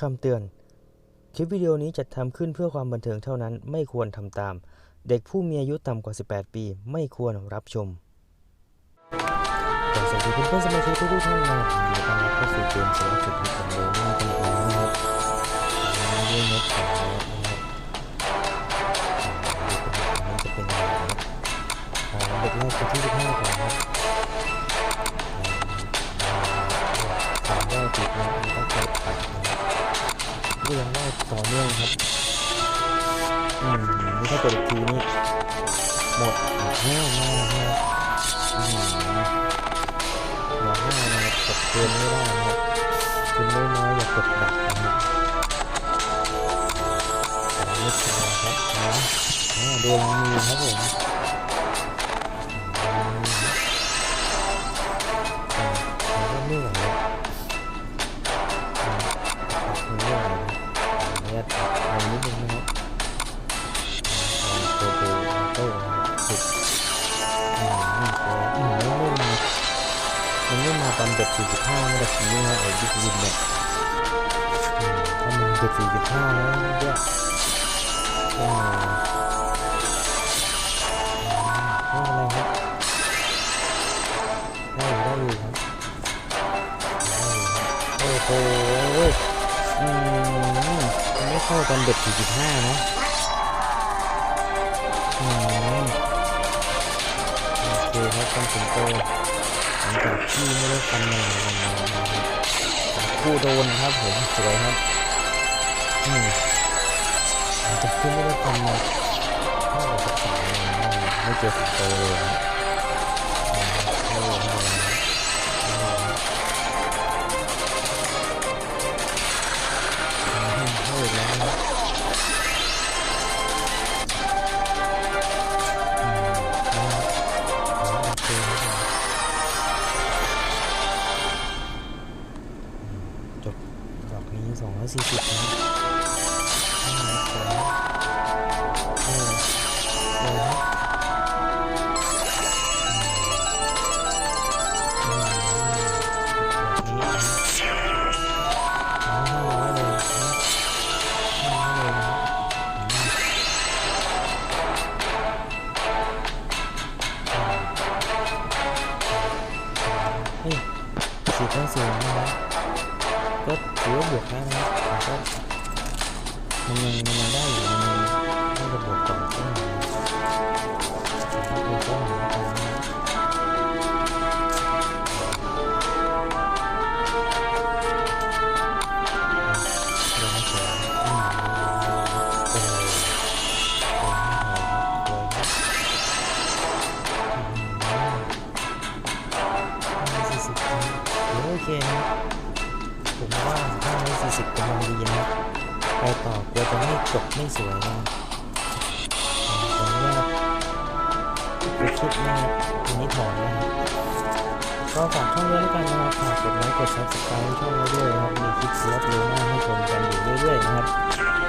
คำเตือน คลิปวิดีโอนี้จัดทำขึ้นเพื่อความบันเทิงเท่านั้น ไม่ควรทำตาม เด็กผู้มีอายุต่ำกว่า 18 ปี ไม่ควรรับชมขอสวัสดีเพื่อนๆสมาชิกทุกท่านนะครับยินดีต้อนรับเข้าสู่เกมสารสุดที่ของโลนี่กันอีกแล้วนะครับมาด้วยเน็ตของเรานะครับอ่าดูกันว่าอันนี้จะเป็นยังไงนะครับอ่าเด็กแรกคนที่15ก่อนนะครับอ่ามว่าติดไหมอันนี้ต้องใช้ปัดนะครับ ก็ยังว่าต่อเนื่องครับ อืมนี่ถ้ากดอีกทีนี่หมดแห้วมากนะครับอืมหัวหน้านะครับกดเกินไม่ได้นะครับคุณน้อยๆอย่ากดดักนะครับแต่ไม่ใช่ครับนะอ่ดวงมีครับผม สุดอืมนี่ก็อืมมันไม่มามันไม่มาตอนเด็กสี่สิบห้าเมื่อกี้นะไอ้บิ๊กวินเนี่ยอืมถ้ามันเด็กสี่สิบห้าแล้วเนี่ยก็ไม่เป็นไรครับได้อยู่ได้อยู่ครับได้อยู่ครับโอ้โหอืมไม่เข้าตอนเด็กสี่สิบห้านะอืม เคครับคุณสิงโตหลังจากที่ไม่ได้ฟันมาหลายวันแล้วนะครับคู่โดนครับผมสวยครับอืมหลังจากที่ไม่ได้ฟันมาเข้ากับสักสามวันแล้วนะไม่เจอสิงโตเลยครับ ดอกนี้สองร้อยสี่สิบนะอืมสวยเออสวยครับอืมอืมดอกนี้นะห้าร้อยเลยนะห้าร้อยเลยนะอืมนี่สีก็สวยนะครับ ก็ถือว่าบวกได้นะครับแต่ก็มันยังมันยังได้อยู่มันยังน่าจะบวกต่อก็หน่อยนะครับบวกก็หน่อยแล้วกันนะครับเดี๋ยวนะสวยอืมโอ้โหสวยมากเครับสวยครับอืมห้าสี่สิบครับโอเคนะ 40กำลังดีนะไปต่อกลัวจะไม่จบไม่สวยนะขออนุญาตไปคลิปหน้าทีนี้ถอนนะครับก็ฝากช่องด้วยแล้กันนะครับฝากกดไลค์กดซับสไครต์ช่องเราด้วยนะครับมีคลิปสุดยอดเร็มากให้ชมกันอยู่เรื่อยๆนะครับ